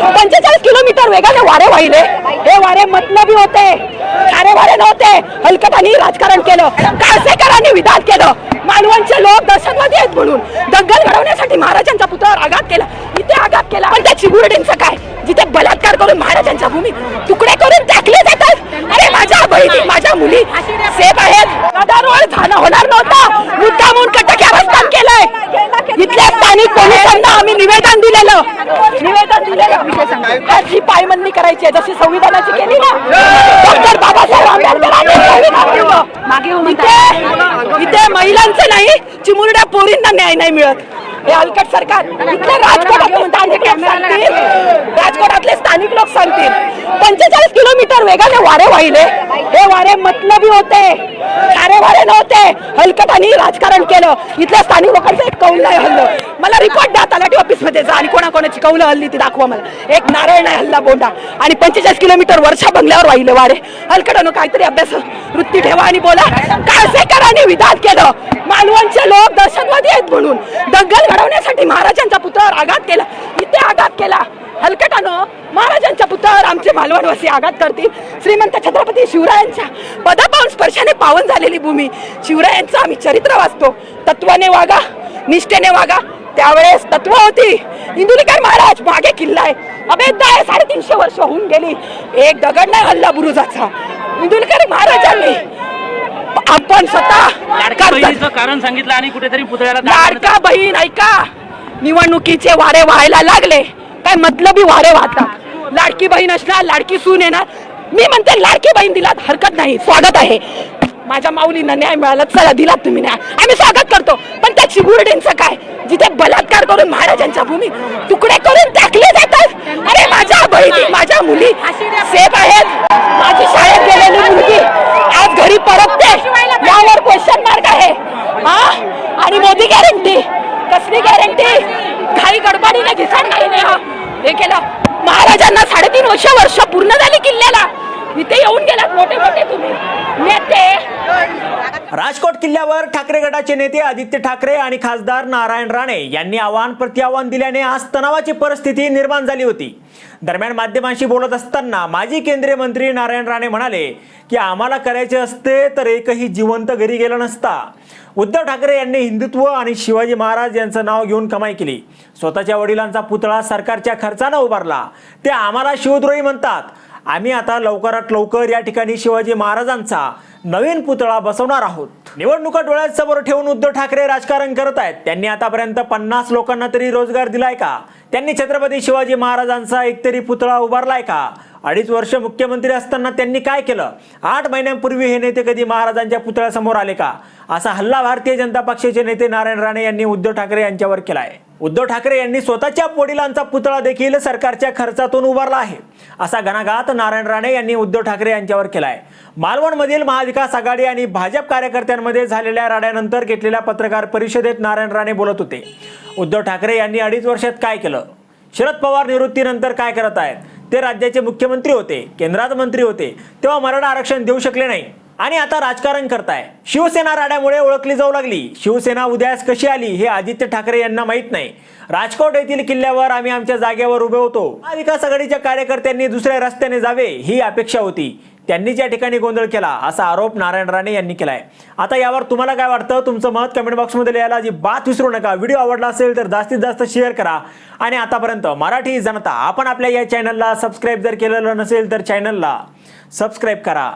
पंचेचाळीस किलोमीटर वेगाने वारे वाहिले. हे वारे मतलबी होते. सारे वारे नव्हते. हलकटांनी राजकारण केलं. काळसेकरांनी विधान केलं. मालवणचे लोक दहशतवादी आहेत म्हणून. दंगल घडवण्यासाठी महाराजांचा पुतळा आघात केला. इथे आघात केला. पण त्या चिमुरडींचं काय? जिथे बलात्कार करून महाराजांच्या भूमी तुकडे करून टाकले जातात. अरे माझ्या बहिणी माझ्या मुली सेफ आहेत. गदारोळ झाला. होणार नव्हता. मुद्दामून कटक्यावस्थान केलंय. इथल्या स्थानिक पोलिसांना आम्ही निवेदन दिलेलं. दिलेलं त्याची पायमल्ली करायची आहे जशी संविधानाची केली ना डॉक्टर बाबासाहेब आंबेडकरांनी संविधान दिलं. इथे इथे महिलांचं नाही चिमुरड्या पोरींना न्याय नाही मिळत. हे अलकट सरकार. इथले राजकोटातले स्थानिक लोक सांगतील. राजकोटातले स्थानिक लोक सांगतील. पंचेचाळीस किलोमीटर वेगाने वारे वाहिले. हे वारे मतलबी होते. सारे वारे नव्हते. हलकटाने राजकारण केलं. इथल्या स्थानिक लोकांचं एक कौल नाही हल्लं. मला रिपोर्ट द्या तलाठी ऑफिसमध्ये जा आणि कोणाकोणाची कौलं हल्ली ती दाखवा मला. एक नारळ नाही हल्ला बोंडा. आणि पंचेचाळीस किलोमीटर वर्षा बंगल्यावर वाहिलं वारे. हलकटानं काहीतरी अभ्यास वृत्ती ठेवा आणि बोला. काळसेकरांनी विधान केलं. मालवणचे लोक दहशतवादी आहेत म्हणून. दंगल घडवण्यासाठी महाराजांचा पुत्रावर आघात केला. इथे आघात केला. हलकटानं महाराजांच्या पुत्रावर आमचे मालवणवासी आघात करतील. श्रीमंत छत्रपती शिवराय शिवरायांच्या पदापाऊन स्पर्शाने पावन झालेली भूमी. शिवरायांचं आम्ही चरित्र वाचतो. तत्वाने वागा निष्ठेने वागा. त्यावेळेस तत्व होती. इंदुलीकर महाराज मागे किल्ला आहे. अभेद्य आहे साडेतीनशे वर्ष होऊन गेली. एक दगड नाही हल्ला बुरुजाचा. इंदुलीकर महाराजांनी आपण स्वतः कारण सांगितलं आणि कुठेतरी लाडका बहीण ऐका. निवडणुकीचे वारे व्हायला लागले. काय मतलबी वारे वाहतात. लाडकी बहीण असणार लाडकी सून येणार. मी म्हणते लाडकी बहीण दिलात हरकत नाही स्वागत आहे. माझ्या माऊलीनं न्याय मिळाला चला दिलात तुम्ही न्याय. आम्ही स्वागत करतो. पण त्या चिगुरडींचं काय? जिथे बलात्कार करून महाराजांच्या भूमी तुकडे करून टाकले जातात. अरे माझ्या बहिणी माझ्या मुली सेफ आहेत. माझी शाळेत गेलेली मुलगी आज घरी परतते. यावर क्वेश्चन मार्क आहे. हा? आणि मोदी गॅरंटी कसली गॅरंटी घाई गडबडीने घिसाड नाही हे केलं. महाराजांना साडेतीन वर्ष वर्ष पूर्ण झाली किल्ली. इथे गेलात मोठे मोठे तुम्ही. नेते. राजकोट किल्ल्यावर ठाकरे गटाचे नेते आदित्य ठाकरे आणि खासदार नारायण राणे यांनी आव्हान प्रत्याव्हान दिल्याने आज तणावाची परिस्थिती निर्माण झाली होती. दरम्यान माध्यमांशी बोलत असताना माजी केंद्रीय मंत्री नारायण राणे म्हणाले की आम्हाला करायचे असते तर एकही जिवंत घरी गेला नसता. उद्धव ठाकरे यांनी हिंदुत्व आणि शिवाजी महाराज यांचं नाव घेऊन कमाई केली. स्वतःच्या वडिलांचा पुतळा सरकारच्या खर्चानं उभारला. ते आम्हाला शिवद्रोही म्हणतात. आम्ही आता लवकरात लवकर या ठिकाणी शिवाजी महाराजांचा नवीन पुतळा बसवणार आहोत. निवडणुका डोळ्यासमोर ठेवून उद्धव ठाकरे राजकारण करत आहेत. त्यांनी आतापर्यंत पन्नास लोकांना तरी रोजगार दिलाय का? त्यांनी छत्रपती शिवाजी महाराजांचा एक तरी पुतळा उभारलाय का? अडीच वर्ष मुख्यमंत्री असताना त्यांनी काय केलं? आठ महिन्यांपूर्वी हे नेते कधी महाराजांच्या पुतळ्यासमोर आले का? असा हल्ला भारतीय जनता पक्षाचे नेते नारायण राणे यांनी उद्धव ठाकरे यांच्यावर केलाय. उद्धव ठाकरे यांनी स्वतःच्या वडिलांचा पुतळा देखील सरकारच्या खर्चातून उभारला आहे. असा घणाघात नारायण राणे यांनी उद्धव ठाकरे यांच्यावर केलाय. मालवणमधील महाविकास आघाडी आणि भाजप कार्यकर्त्यांमध्ये झालेल्या राड्यानंतर घेतलेल्या पत्रकार परिषदेत नारायण राणे बोलत होते. उद्धव ठाकरे यांनी अडीच वर्षात काय केलं? शरद पवार निवृत्तीनंतर काय करत आहेत? ते राज्याचे मुख्यमंत्री होते केंद्रात मंत्री होते तेव्हा मराठा आरक्षण देऊ शकले नाही. आणि आता राजकारण करताय. शिवसेना राड्यामुळे ओळखली जाऊ लागली. शिवसेना उदयास कशी आली हे आदित्य ठाकरे यांना माहीत नाही. राजकोट येथील किल्ल्यावर आम्ही आमच्या जागेवर उभे होतो. महाविकास आघाडीच्या कार्यकर्त्यांनी दुसऱ्या रस्त्याने जावे ही अपेक्षा होती. त्यांनीच या ठिकाणी गोंधळ केला असा आरोप नारायण राणे यांनी केलाय. आता यावर तुम्हाला काय वाटतं? तुमचं मत कमेंट बॉक्समध्ये लिहायला बात विसरू नका. व्हिडिओ आवडला असेल तर जास्तीत जास्त शेअर करा. आणि आतापर्यंत मराठी जनता आपण आपल्या या चॅनलला सबस्क्राईब जर केलेलं नसेल तर चॅनलला सबस्क्राईब करा.